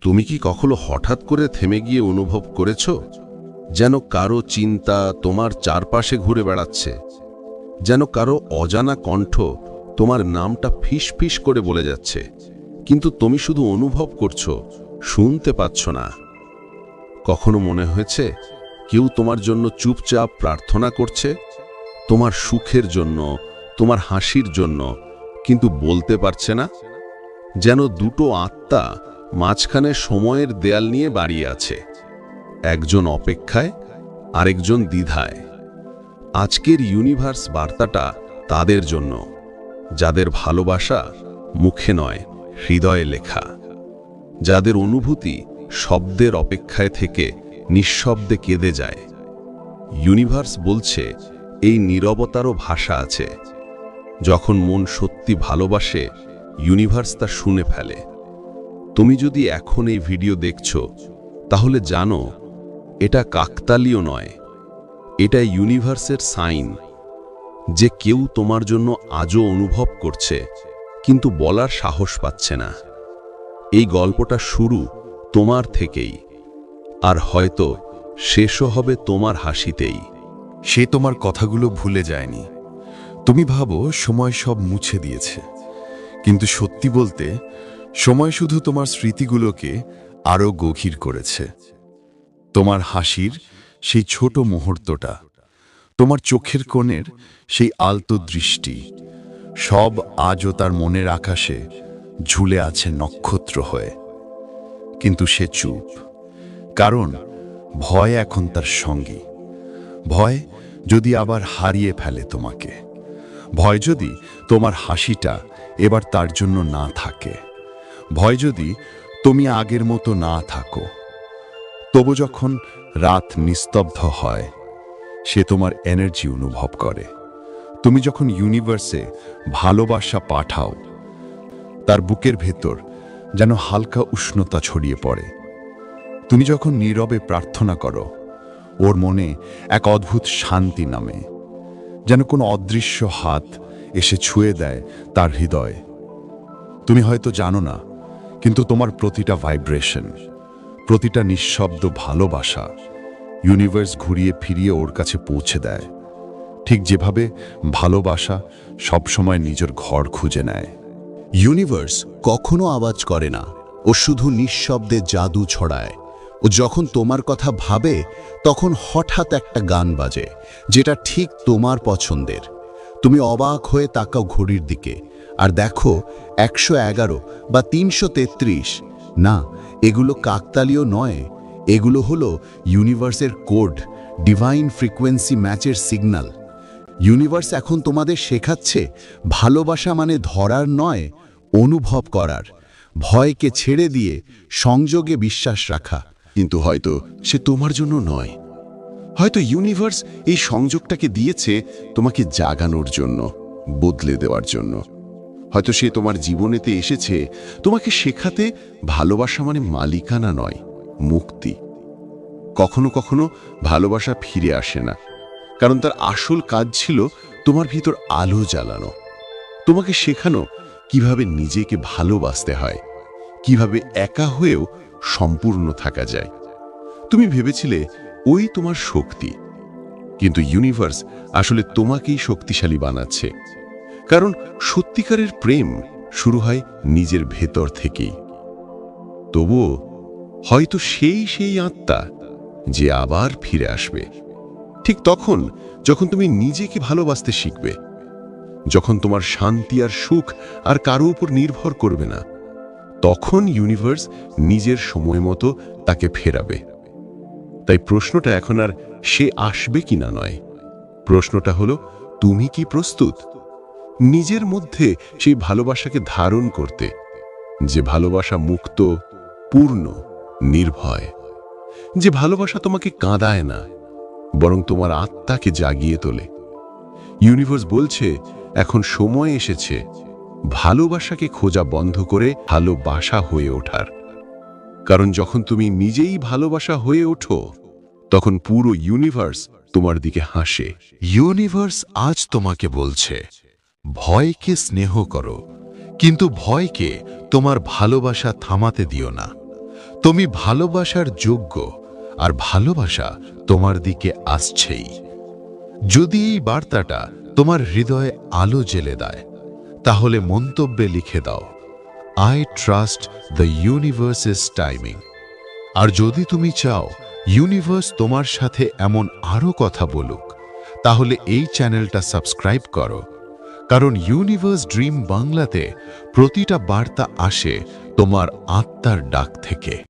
তুমি কি কখনো হঠাৎ করে থেমে গিয়ে অনুভব করেছ? যেন কারও চিন্তা তোমার চারপাশে ঘুরে বেড়াচ্ছে। যেন কারও অজানা কণ্ঠ তোমার নামটা ফিস ফিস করে বলে যাচ্ছে। কিন্তু তুমি শুধু অনুভব করছ, শুনতে পাচ্ছ না। কখনো মনে হয়েছে কেউ তোমার জন্য চুপচাপ প্রার্থনা করছে? তোমার সুখের জন্য, তোমার হাসির জন্য, কিন্তু বলতে পারছে না? যেন দুটো আত্মা মাঝখানে সময়ের দেয়াল নিয়ে বাড়িয়ে আছে। একজন অপেক্ষায়, আরেকজন দ্বিধায়। আজকের ইউনিভার্স বার্তাটা তাদের জন্য, যাদের ভালোবাসা মুখে নয়, হৃদয়ে লেখা। যাদের অনুভূতি শব্দের অপেক্ষায় থেকে নিঃশব্দে কেঁদে যায়। ইউনিভার্স বলছে, এই নীরবতারও ভাষা আছে। যখন মন সত্যি ভালোবাসে, ইউনিভার্স তা শুনে ফেলে। তুমি যদি এখন এই ভিডিও দেখছ, তাহলে জানো, এটা কাকতালীয় নয়। এটা ইউনিভার্সের সাইন, যে কেউ তোমার জন্য আজও অনুভব করছে, কিন্তু বলার সাহস পাচ্ছে না। এই গল্পটা শুরু তোমার থেকেই, আর হয়তো শেষও হবে তোমার হাসিতেই। সে তোমার কথাগুলো ভুলে যায়নি। তুমি ভাবো, সময় সব মুছে দিয়েছে। কিন্তু সত্যি বলতে সময় শুধু তোমার স্মৃতিগুলোকে আরও গভীর করেছে। তোমার হাসির সেই ছোট মুহূর্তটা, তোমার চোখের কোণের সেই আলতো দৃষ্টি, সব আজও তার মনের আকাশে ঝুলে আছে নক্ষত্র হয়ে। কিন্তু সে চুপ, কারণ ভয় এখন তার সঙ্গী। ভয় যদি আবার হারিয়ে ফেলে তোমাকে, ভয় যদি তোমার হাসিটা এবার তার জন্য না থাকে। ভয় যদি তুমি আগের মতো না থাকো, তবু যখন রাত নিস্তব্ধ হয়, সে তোমার এনার্জি অনুভব করে। তুমি যখন ইউনিভার্সে ভালোবাসা পাঠাও, তার বুকের ভেতর যেন হালকা উষ্ণতা ছড়িয়ে পড়ে। তুমি যখন নীরবে প্রার্থনা করো, ওর মনে এক অদ্ভুত শান্তি নামে, যেন কোনো অদৃশ্য হাত এসে ছুঁয়ে দেয় তার হৃদয়। তুমি হয়তো জানো না কিন্তু তোমার প্রতিটা ভাইব্রেশন প্রতিটা নিঃশব্দ ভালোবাসা ইউনিভার্স ঘুরিয়ে ফিরিয়ে ওর কাছে পৌঁছে দেয়। ঠিক যেভাবে ভালোবাসা সবসময় নিজের ঘর খুঁজে নেয়। ইউনিভার্স কখনো আওয়াজ করে না, ও শুধু নিঃশব্দে জাদু ছড়ায়। ও যখন তোমার কথা ভাবে, তখন হঠাৎ একটা গান বাজে, যেটা ঠিক তোমার পছন্দের। তুমি অবাক হয়ে তাকাও ঘড়ির দিকে আর দেখো, একশো এগারো বা তিনশো তেত্রিশ। না, এগুলো কাকতালীয় নয়। এগুলো হলো ইউনিভার্সের কোড ডিভাইন ফ্রিকোয়েন্সি ম্যাচের সিগন্যাল ইউনিভার্স এখন তোমাদের শেখাচ্ছে, ভালোবাসা মানে ধরার নয়, অনুভব করার। ভয়কে ছেড়ে দিয়ে সংযোগে বিশ্বাস রাখা। কিন্তু হয়তো সে তোমার জন্য নয়। হয়তো ইউনিভার্স এই সংযোগটাকে দিয়েছে তোমাকে জাগানোর জন্য, বদলে দেওয়ার জন্য। হয়তো সে তোমার জীবনেতে এসেছে। তোমাকে শেখাতে ভালোবাসা মানে মালিকানা নয়, মুক্তি। কখনো কখনো ভালোবাসা ফিরে আসে না। কারণ তার আসল কাজ ছিল তোমার ভিতর আলো জ্বালানো। তোমাকে শেখানো কীভাবে নিজেকে ভালোবাসতে হয়, কীভাবে একা হয়েও সম্পূর্ণ থাকা যায়। তুমি ভেবেছিলে, ওই তোমার শক্তি। কিন্তু ইউনিভার্স আসলে তোমাকেই শক্তিশালী বানাচ্ছে। কারণ সত্যিকারের প্রেম শুরু হয় নিজের ভেতর থেকেই। তবুও হয়তো সেই সেই আত্মা যে আবার ফিরে আসবে, ঠিক তখন যখন তুমি নিজেকে ভালোবাসতে শিখবে, যখন তোমার শান্তি আর সুখ আর কারও উপর নির্ভর করবে না, তখন ইউনিভার্স নিজের সময় মতো তাকে ফেরাবে। তাই প্রশ্নটা এখন আর সে আসবে কিনা নয়। প্রশ্নটা হলো, তুমি কি প্রস্তুত? নিজের মধ্যে সেই ভালোবাসাকে ধারণ করতে, যে ভালোবাসা মুক্ত, পূর্ণ, নির্ভয়, যে ভালোবাসা তোমাকে কাঁদায় না, বরং তোমার আত্মাকে জাগিয়ে তোলে। ইউনিভার্স বলছে, এখন সময় এসেছে, ভালোবাসাকে খোঁজা বন্ধ করে ভালোবাসা হয়ে ওঠার। কারণ যখন তুমি নিজেই ভালোবাসা হয়ে ওঠো, তখন পুরো ইউনিভার্স তোমার দিকে হাসে। ইউনিভার্স আজ তোমাকে বলছে ভয়কে স্নেহ করো, কিন্তু ভয়কে তোমার ভালোবাসা থামাতে দিও না। তুমি ভালোবাসার যোগ্য, আর ভালোবাসা তোমার দিকে আসছেই। যদি এই বার্তাটা তোমার হৃদয়ে আলো জেলে দেয়, তাহলে মন্তব্যে লিখে দাও I trust the universe universe's timing আর যদি তুমি চাও ইউনিভার্স তোমার সাথে এমন আরও কথা বলুক, তাহলে এই চ্যানেলটা সাবস্ক্রাইব করো কারণ ইউনিভার্স ড্রিম বাংলাতে প্রতিটা বার্তা আসে তোমার আত্মার ডাক থেকে।